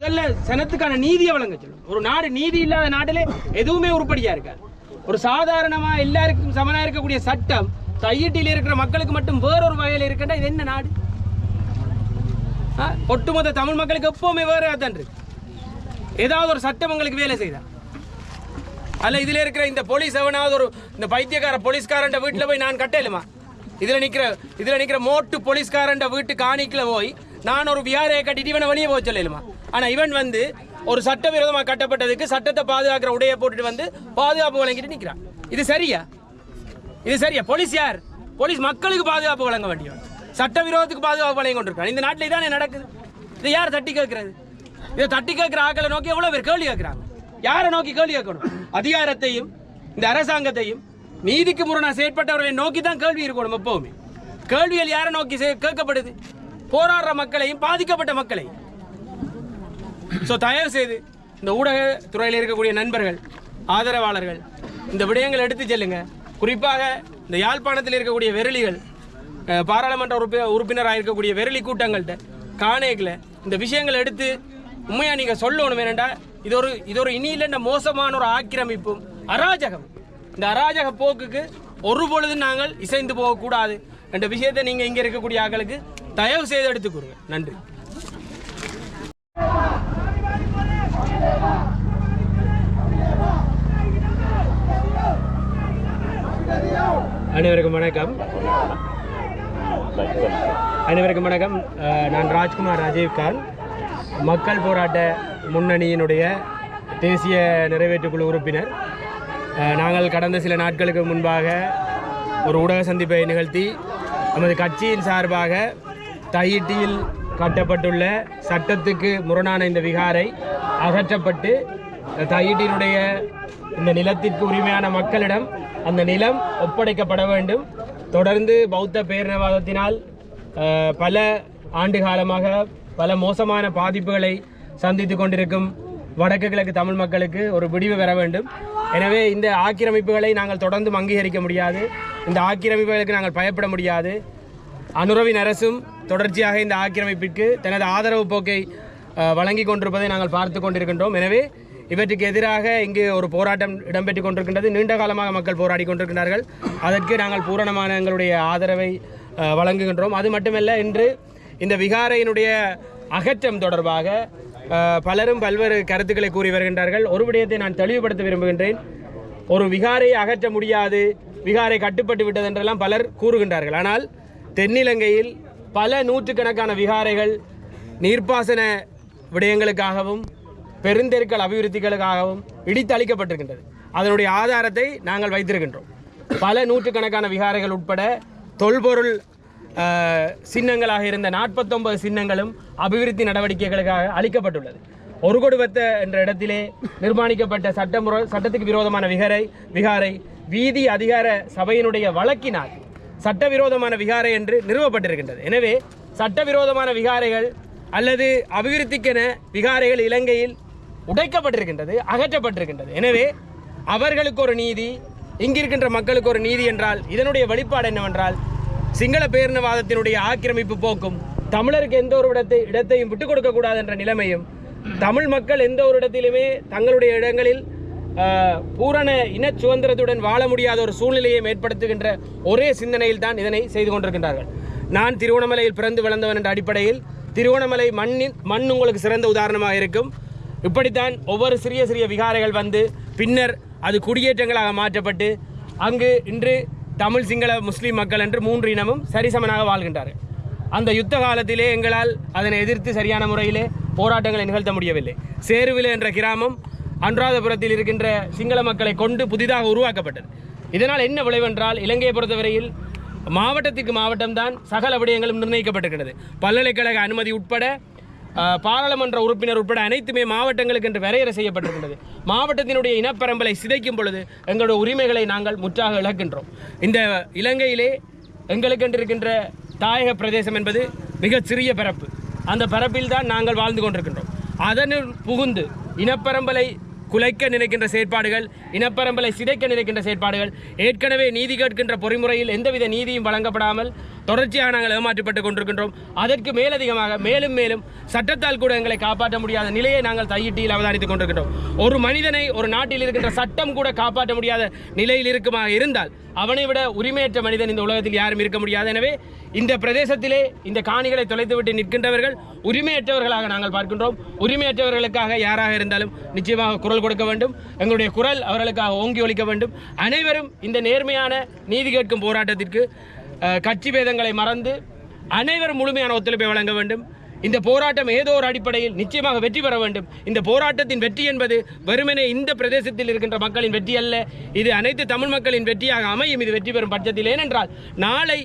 முதல்ல சனத்துக்கான நீதியை வழங்க சொல்லணும் ஒரு நாடு நீதி இல்லாத நாட்டிலே எதுவுமே உருப்படியா இருக்காது. ஒரு சாதாரணமா எல்லாருக்கும் சமனா இருக்கக்கூடிய சட்டம் தையீட்டில் இருக்கிற மக்களுக்கு மட்டும் வேறொரு வகையில் இருக்கின்ற இது என்ன நாடு? ஆ? ஒட்டுமொத்த தமிழ் மக்களுக்கு எப்பவுமே வேற தான் இருக்கு. ஏதாவது ஒரு சட்டம் உங்களுக்கு வேலை செய்தா? அல்ல இதுல இருக்கிற இந்த போலீஸ் எவனாவது ஒரு இந்த பைத்தியக்கார போலீஸ்காரன் வீட்டில் போய் நான் கட்டலுமா? இதுல நிக்கிற இதுல நிக்கிற மோட்டு போலீஸ்காரன் வீட்டு காணிக்கல போய் நான் ஒரு வியாரையை கட்டிட்டு இவனை வெளியே போக சொல்லலுமா? ஆனால் இவன் வந்து ஒரு சட்டவிரோதமாக கட்டப்பட்டதுக்கு சட்டத்தை பாதுகாக்கிற உடைய போட்டுட்டு வந்து பாதுகாப்பு வழங்கிட்டு நிற்கிறான் இது சரியா? இது சரியா? போலீஸ் யார்? போலீஸ் மக்களுக்கு பாதுகாப்பு வழங்க வேண்டியவன். சட்டவிரோதத்துக்கு பாதுகாப்பு வழங்கி கொண்டிருக்கான். இந்த நாட்டில் இதானே நடக்குது? இது யார் தட்டி கேட்கறது? இதை தட்டி கேட்கிற ஆக்களை நோக்கி எவ்வளோ பேர் கேள்வி கேட்குறாங்க? யாரை நோக்கி கேள்வி கேட்கணும்? அதிகாரத்தையும் இந்த அரசாங்கத்தையும் நீதிக்கு முரணா செயற்பட்டவர்களை நோக்கி தான் கேள்வி இருக்கணும் எப்பவுமே. கேள்விகள் யாரை நோக்கி செ- கேட்கப்படுது? போராடுற மக்களையும் பாதிக்கப்பட்ட மக்களையும். ஸோ தயவு செய்து இந்த ஊடக துறையில் இருக்கக்கூடிய நண்பர்கள் ஆதரவாளர்கள் இந்த விடயங்கள் எடுத்து செல்லுங்க. குறிப்பாக இந்த யாழ்ப்பாணத்தில் இருக்கக்கூடிய வெரளிகள் பாராளுமன்ற உறுப்பி உறுப்பினராக இருக்கக்கூடிய வெரளி கூட்டங்கள்கிட்ட காணேக்கில் இந்த விஷயங்களை எடுத்து உண்மையாக நீங்கள் சொல்லணும். என்னண்டா இது ஒரு இது ஒரு இனி இல்லைன்ற மோசமான ஒரு ஆக்கிரமிப்பும் அராஜகம். இந்த அராஜக போக்குக்கு ஒரு பொழுதும் நாங்கள் இசைந்து போகக்கூடாது. என்ற விஷயத்தை நீங்கள் இங்கே இருக்கக்கூடிய ஆக்களுக்கு தயவு செய்து எடுத்துக்கொடுங்க நன்றி. அனைவருக்கும் வணக்கம். அனைவருக்கும் வணக்கம். நான் ராஜ்குமார் ராஜீவ்கான் மக்கள் போராட்ட முன்னணியினுடைய தேசிய நிறைவேற்றுக்குழு உறுப்பினர். நாங்கள் கடந்த சில நாட்களுக்கு முன்பாக ஒரு ஊடக சந்திப்பை நிகழ்த்தி நமது கட்சியின் சார்பாக தையிட்டியில் கட்டப்பட்டுள்ள சட்டத்துக்கு முரணான இந்த விகாரை அகற்றப்பட்டு தையிட்டியினுடைய இந்த நிலத்திற்கு உரிமையான மக்களிடம் அந்த நிலம் ஒப்படைக்கப்பட வேண்டும். தொடர்ந்து பௌத்த பேரினவாதத்தினால் பல ஆண்டு காலமாக பல மோசமான பாதிப்புகளை சந்தித்து கொண்டிருக்கும் வடக்கு கிழக்கு தமிழ் மக்களுக்கு ஒரு விடிவு பெற வேண்டும். எனவே இந்த ஆக்கிரமிப்புகளை நாங்கள் தொடர்ந்து அங்கீகரிக்க முடியாது. இந்த ஆக்கிரமிப்புகளுக்கு நாங்கள் பயப்பட முடியாது. அனுரவின் அரசும் தொடர்ச்சியாக இந்த ஆக்கிரமிப்பிற்கு தனது ஆதரவு போக்கை வழங்கி கொண்டிருப்பதை நாங்கள் பார்த்து கொண்டிருக்கின்றோம். எனவே இவற்றுக்கு எதிராக இங்கு ஒரு போராட்டம் இடம்பெற்றுக் கொண்டிருக்கின்றது. நீண்ட காலமாக மக்கள் போராடி கொண்டிருக்கிறார்கள் அதற்கு நாங்கள் பூரணமான எங்களுடைய ஆதரவை வழங்குகின்றோம். அது மட்டுமல்ல இன்று இந்த விகாரையினுடைய அகற்றம் தொடர்பாக பலரும் பல்வேறு கருத்துக்களை கூறி வருகின்றார்கள். ஒரு விடயத்தை நான் தெளிவுபடுத்த விரும்புகின்றேன். ஒரு விகாரை அகற்ற முடியாது விகாரை கட்டுப்பட்டு விட்டது என்றெல்லாம் பலர் கூறுகின்றார்கள். ஆனால் தென்னிலங்கையில் பல நூற்றுக்கணக்கான விகாரைகள் நீர்ப்பாசன விடயங்களுக்காகவும் பெருந்தெருக்கள் அபிவிருத்திகளுக்காகவும் இடித்து அளிக்கப்பட்டிருக்கின்றது அதனுடைய ஆதாரத்தை நாங்கள் வைத்திருக்கின்றோம். பல நூற்றுக்கணக்கான விகாரைகள் உட்பட தொல்பொருள் சின்னங்களாக இருந்த நாற்பத்தொன்பது சின்னங்களும் அபிவிருத்தி நடவடிக்கைகளுக்காக அளிக்கப்பட்டுள்ளது. ஒரு கொடுவத்த என்ற இடத்திலே நிர்மாணிக்கப்பட்ட சட்டமுறை சட்டத்துக்கு விரோதமான விகாரை விகாரை வீதி அதிகார சபையினுடைய வழக்கினால் சட்டவிரோதமான விகாரை என்று நிறுவப்பட்டிருக்கின்றது. எனவே சட்டவிரோதமான விகாரைகள் அல்லது அபிவிருத்திக்கென விகாரைகள் இலங்கையில் உடைக்கப்பட்டிருக்கின்றது அகற்றப்பட்டிருக்கின்றது. எனவே அவர்களுக்கு ஒரு நீதி இங்கிருக்கின்ற மக்களுக்கு ஒரு நீதி என்றால் இதனுடைய வெளிப்பாடு என்னவென்றால் சிங்கள பேரினவாதத்தினுடைய ஆக்கிரமிப்பு போக்கும் தமிழருக்கு எந்த ஒரு இடத்தை இடத்தையும் விட்டுக் கொடுக்கக்கூடாது என்ற நிலைமையும் தமிழ் மக்கள் எந்த ஒரு இடத்திலுமே தங்களுடைய இடங்களில் பூரண இன சுதந்திரத்துடன் வாழ முடியாத ஒரு சூழ்நிலையை ஏற்படுத்துகின்ற ஒரே சிந்தனையில் தான் இதனை செய்து கொண்டிருக்கின்றார்கள். நான் திருவண்ணாமலையில் பிறந்து வளர்ந்தவன் என்ற அடிப்படையில் திருவண்ணாமலை மண்ணின் மண் உங்களுக்கு சிறந்த உதாரணமாக இருக்கும். இப்படித்தான் ஒவ்வொரு சிறிய சிறிய விகாரைகள் வந்து பின்னர் அது குடியேற்றங்களாக மாற்றப்பட்டு அங்கு இன்று தமிழ் சிங்கள முஸ்லீம் மக்கள் என்று மூன்று இனமும் சரிசமனாக வாழ்கின்றார்கள். அந்த யுத்த காலத்திலே எங்களால் அதனை எதிர்த்து சரியான முறையிலே போராட்டங்களை நிகழ்த்த முடியவில்லை. சேருவிலே என்ற கிராமம் அனுராதபுரத்தில் இருக்கின்ற சிங்கள மக்களை கொண்டு புதிதாக உருவாக்கப்பட்டது. இதனால் என்ன விளைவென்றால் இலங்கையை பொறுத்தவரையில் மாவட்டத்திற்கு மாவட்டம்தான் சகல விடயங்களும் நிர்ணயிக்கப்பட்டிருக்கிறது பல்கலைக்கழக அனுமதி உட்பட பாராளுமன்ற உறுப்பினர் உட்பட அனைத்துமே மாவட்டங்களுக்கு என்று வரையறை செய்யப்பட்டிருக்கின்றது. மாவட்டத்தினுடைய இனப்பரம்பலை சிதைக்கும் பொழுது எங்களுடைய உரிமைகளை நாங்கள் முற்றாக இழக்கின்றோம். இந்த இலங்கையிலே எங்களுக்கென்று இருக்கின்ற தாயக பிரதேசம் என்பது மிகச் சிறிய பரப்பு அந்த பரப்பில் தான் நாங்கள் வாழ்ந்து கொண்டிருக்கின்றோம். அதனுள் புகுந்து இனப்பரம்பலை குலைக்க நினைக்கின்ற செயற்பாடுகள் இனப்பரம்பலை சிதைக்க நினைக்கின்ற செயற்பாடுகள் ஏற்கனவே நீதி கேட்கின்ற பொறிமுறையில் எந்தவித நீதியும் வழங்கப்படாமல் தொடர்ச்சியாக நாங்கள் ஏமாற்றப்பட்டு கொண்டிருக்கின்றோம். அதற்கு மேலதிகமாக மேலும் மேலும் சட்டத்தால் கூட எங்களை காப்பாற்ற முடியாத நிலையை நாங்கள் தையிட்டியில் அவதானித்துக் கொண்டிருக்கின்றோம். ஒரு மனிதனை ஒரு நாட்டில் இருக்கின்ற சட்டம் கூட காப்பாற்ற முடியாத நிலையில் இருக்குமா இருந்தால் அவனை விட உரிமையற்ற மனிதன் இந்த உலகத்தில் யாரும் இருக்க முடியாது. எனவே இந்த பிரதேசத்திலே இந்த காணிகளை தொலைத்துவிட்டு நிற்கின்றவர்கள் உரிமையற்றவர்களாக நாங்கள் பார்க்கின்றோம். உரிமையற்றவர்களுக்காக யாராக இருந்தாலும் நிச்சயமாக குரல் கொடுக்க வேண்டும். எங்களுடைய குரல் அவர்களுக்காக ஓங்கி ஒலிக்க வேண்டும். அனைவரும் இந்த நேர்மையான நீதி கேட்கும் போராட்டத்திற்கு கட்சி பேதங்களை மறந்து அனைவரும் முழுமையான ஒத்துழைப்பை வழங்க வேண்டும். இந்த போராட்டம் ஏதோ ஒரு அடிப்படையில் நிச்சயமாக வெற்றி பெற வேண்டும். இந்த போராட்டத்தின் வெற்றி என்பது வெறுமனே இந்த பிரதேசத்தில் இருக்கின்ற மக்களின் வெற்றி அல்ல. இது அனைத்து தமிழ் மக்களின் வெற்றியாக அமையும். இது வெற்றி பெறும் பட்சத்தில். ஏனென்றால் நாளை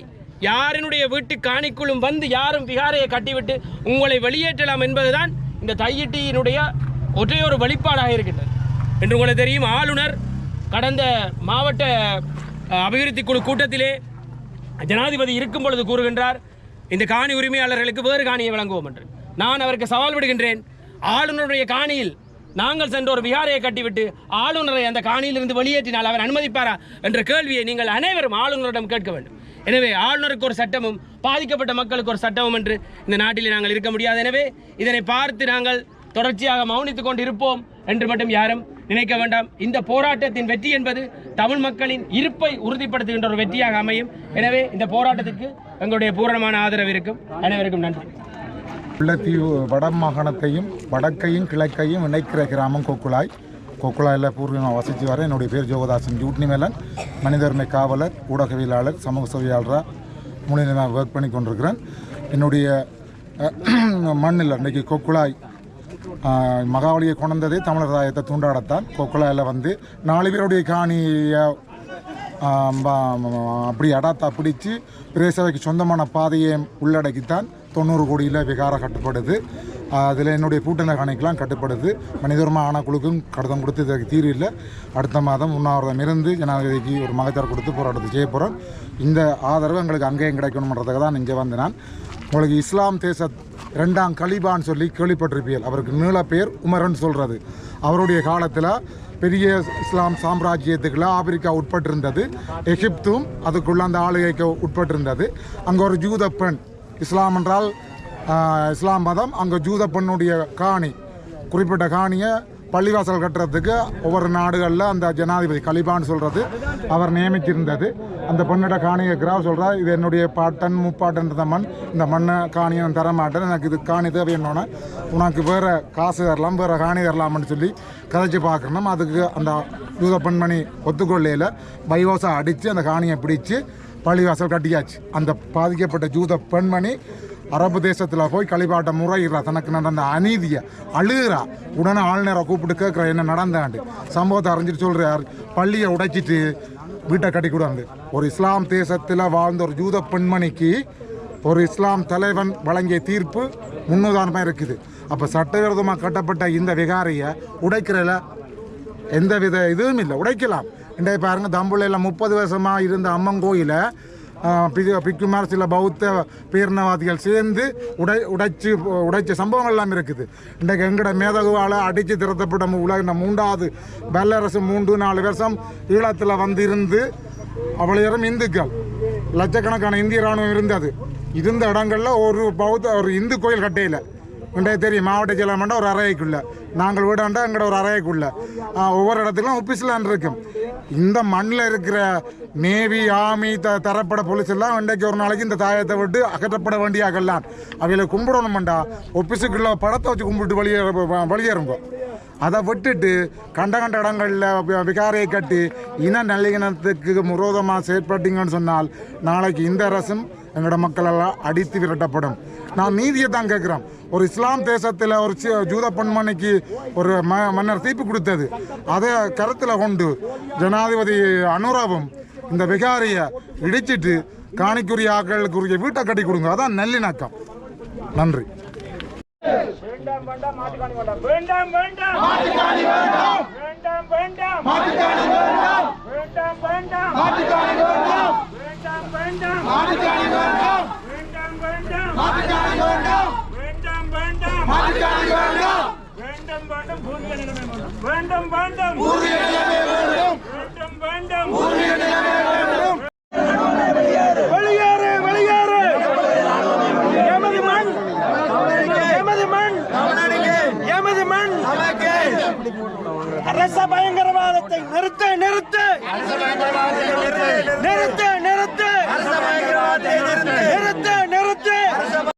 யாரினுடைய வீட்டு காணிக்குள்ளும் வந்து யாரும் விகாரையை கட்டிவிட்டு உங்களை வெளியேற்றலாம் என்பதுதான் இந்த தையிட்டியினுடைய ஒற்றையொரு ஒரு வெளிப்பாடாக இருக்கின்றது. என்று உங்களுக்கு தெரியும் ஆளுநர் கடந்த மாவட்ட அபிவிருத்தி குழு கூட்டத்திலே ஜனாதிபதி இருக்கும் பொழுது கூறுகின்றார் இந்த காணி உரிமையாளர்களுக்கு வேறு காணியை வழங்குவோம் என்று. நான் அவருக்கு சவால் விடுகின்றேன். ஆளுநருடைய காணியில் நாங்கள் சென்ற ஒரு விகாரையை கட்டிவிட்டு ஆளுநரை அந்த காணியிலிருந்து வெளியேற்றினால் அவர் அனுமதிப்பாரா என்ற கேள்வியை நீங்கள் அனைவரும் ஆளுநரிடம் கேட்க வேண்டும். எனவே ஆளுநருக்கு ஒரு சட்டமும் பாதிக்கப்பட்ட மக்களுக்கு ஒரு சட்டமும் என்று இந்த நாட்டில் நாங்கள் இருக்க முடியாது. எனவே இதனை பார்த்து நாங்கள் தொடர்ச்சியாக மௌனித்துக் கொண்டு இருப்போம் என்று மட்டும் யாரும் நினைக்க வேண்டாம். இந்த போராட்டத்தின் வெற்றி என்பது தமிழ் மக்களின் இருப்பை உறுதிப்படுத்துகின்ற ஒரு வெற்றியாக அமையும். எனவே இந்த போராட்டத்துக்கு எங்களுடைய பூரணமான ஆதரவு இருக்கும். அனைவருக்கும் நன்றி. முல்லைத்தீவு வட மாகாணத்தையும் வடக்கையும் கிழக்கையும் இணைக்கிற கிராமம் கோக்குழாய் கொக்குழாயில் பூர்வீகமாக வசித்து வர என்னுடைய பேர் ஜோகதாசன். ஜூட்னி மேலன் மனிதர்மை காவலர் ஊடகவியலாளர் சமூக சேவையாளராக மூணு ஒர்க் பண்ணி கொண்டிருக்கிறேன் என்னுடைய மண்ணில் இன்றைக்கி கொக்குழாய் மகாவலியை கொண்டதே தமிழர் தாயத்தை தூண்டாடத்தான். கொக்குளாயில் வந்து நாலு பேருடைய காணியை அப்படி அடாத்தா பிடிச்சு பிரேசவைக்கு சொந்தமான பாதையை உள்ளடக்கித்தான் தொண்ணூறு கோடியில் விகாரம் கட்டுப்படுது. அதில் என்னுடைய பூட்டின காணிக்கெலாம் கட்டுப்படுது. மனிதர்மா குழுக்கும் கடிதம் கொடுத்து இதற்கு தீர்வு இல்லை. அடுத்த மாதம் உண்ணாவிரதம் இருந்து ஜனாதிபதிக்கு ஒரு மகத்தார் கொடுத்து போராட்டத்தை செய்ய போகிறோம் இந்த ஆதரவு எங்களுக்கு அங்கேயும் கிடைக்கணுன்றதுக்கு தான் இங்கே வந்து நான் உங்களுக்கு இஸ்லாம் தேச ரெண்டாம் கலிபான்னு சொல்லி கேள்விப்பட்டிருப்பீர்கள். அவருக்கு நீள பேர் உமரன் சொல்கிறது அவருடைய காலத்தில் பெரிய இஸ்லாம் சாம்ராஜ்யத்துக்குள்ள ஆப்பிரிக்கா உட்பட்டிருந்தது. எகிப்தும் அதுக்குள்ள அந்த ஆளுகைக்கு உட்பட்டிருந்தது. அங்கே ஒரு ஜூத பெண் இஸ்லாம் என்றால் இஸ்லாம் மதம் அங்கே ஜூத பெண்ணுடைய காணி குறிப்பிட்ட காணியை பள்ளிவாசல் கட்டுறதுக்கு ஒவ்வொரு நாடுகளில் அந்த ஜனாதிபதி கலிபான்னு சொல்கிறது அவர் நியமிச்சிருந்தது அந்த பொண்ணிட காணியை கிராவ் சொல்கிறா இது என்னுடைய பாட்டன் முப்பாட்டன்ற மண் இந்த மண்ணை காணியை தர மாட்டேன். எனக்கு இது காணி தேவைன்னொன்னே உனக்கு வேறு காசு தரலாம் வேறு காணி தரலாம்னு சொல்லி கதைச்சு பார்க்கணும். அதுக்கு அந்த யூத பெண்மணி ஒத்துக்கொள்ளையில் பைவோசா அடித்து அந்த காணியை பிடிச்சி பள்ளிவாசல் கட்டியாச்சு. அந்த பாதிக்கப்பட்ட ஜூத பெண்மணி அரபு தேசத்தில் போய் களிப்பாட்ட முறையிறா தனக்கு நடந்த அநீதியை அழுகிறா. உடனே ஆளுநரை கூப்பிட்டு கேட்குற என்ன நடந்தாண்டு சம்பவத்தை அறிஞ்சிட்டு சொல்கிறார் பள்ளியை உடைச்சிட்டு வீட்டை கட்டி கூடாது ஒரு இஸ்லாம் தேசத்தில் வாழ்ந்த ஒரு ஜூத பெண்மணிக்கு ஒரு இஸ்லாம் தலைவன் வழங்கிய தீர்ப்பு முன்னுதாரணமாக இருக்குது. அப்போ சட்டவிரோதமாக கட்டப்பட்ட இந்த விகாரியை உடைக்கிறல எந்த வித இதுவும் இல்லை. உடைக்கலாம். இன்றைய பாருங்கள் தம்புள்ளையில் முப்பது வருஷமாக இருந்த அம்மன் கோயிலை பிக்குமார் சில பௌத்த பேரினவாதிகள் சேர்ந்து உடை உடைச்சு உடைச்ச சம்பவங்கள் எல்லாம் இருக்குது. இன்றைக்கு எங்கட மேதகுவால் அடித்து திறத்தப்பட்ட மு- உலக மூன்றாவது வல்லரசு மூன்று நாலு வருஷம் ஈழத்தில் வந்து இருந்து அவ்வளோ இந்துக்கள். லட்சக்கணக்கான இந்திய ராணுவம் இருந்தது. இருந்த இடங்களில் ஒரு பௌத்த ஒரு இந்து கோயில் கட்டையில். இன்றைய தெரியும் மாவட்ட செயலாளர் ஒரு அறைக்குள்ள. நாங்கள் வீடாண்டா எங்களோட ஒரு அறைக்குள்ள. ஒவ்வொரு இடத்துலையும் ஒபிஸ்லான் இருக்கும். இந்த மண்ணில் இருக்கிற நேவி ஆமி த தரப்பட போலீஸ் எல்லாம் இன்றைக்கு ஒரு நாளைக்கு இந்த தாயத்தை விட்டு அகற்றப்பட வேண்டிய அகல்லாம் அவைகளை கும்பிடணுமெண்டா ஒபிஸுக்குள்ள படத்தை வச்சு கும்பிட்டு வெளியே வெளியேறுங்க. அதை விட்டுட்டு கண்ட கண்ட இடங்களில் விகாரையை கட்டி இன நல்லிணத்துக்கு முரோதமாக செயற்பட்டீங்கன்னு சொன்னால் நாளைக்கு இந்த அரசும் எங்களோட மக்கள் எல்லாம் அடித்து விரட்டப்படும். நான் நீதியை தான் கேட்குறோம் ஒரு இஸ்லாம் தேசத்தில் ஒரு ஜூத பெண்மணிக்கு ஒரு ம மன்னர் தீர்ப்பு கொடுத்தது. அதை கருத்தில் கொண்டு ஜனாதிபதி அனுராவும் இந்த விகாரியை இடிச்சிட்டு காணிக்குரிய ஆக்களுக்குரிய வீட்டை கட்டி கொடுங்க. அதான் நல்லிணக்கம். நன்றி. வேண்டாம் வேண்டாம் வேண்டாம் வேண்டாம் வேண்டாம். வேண்டாம் வேண்டாம். வேண்டாம் வேண்டாம். வேண்டும் வேண்டும். வேண்டும் வேண்டும். வெளியேறு வெளியேறு. எமது மண் எமது மண் எமது மண். அரச பயங்கரவாதத்தை நிறுத்த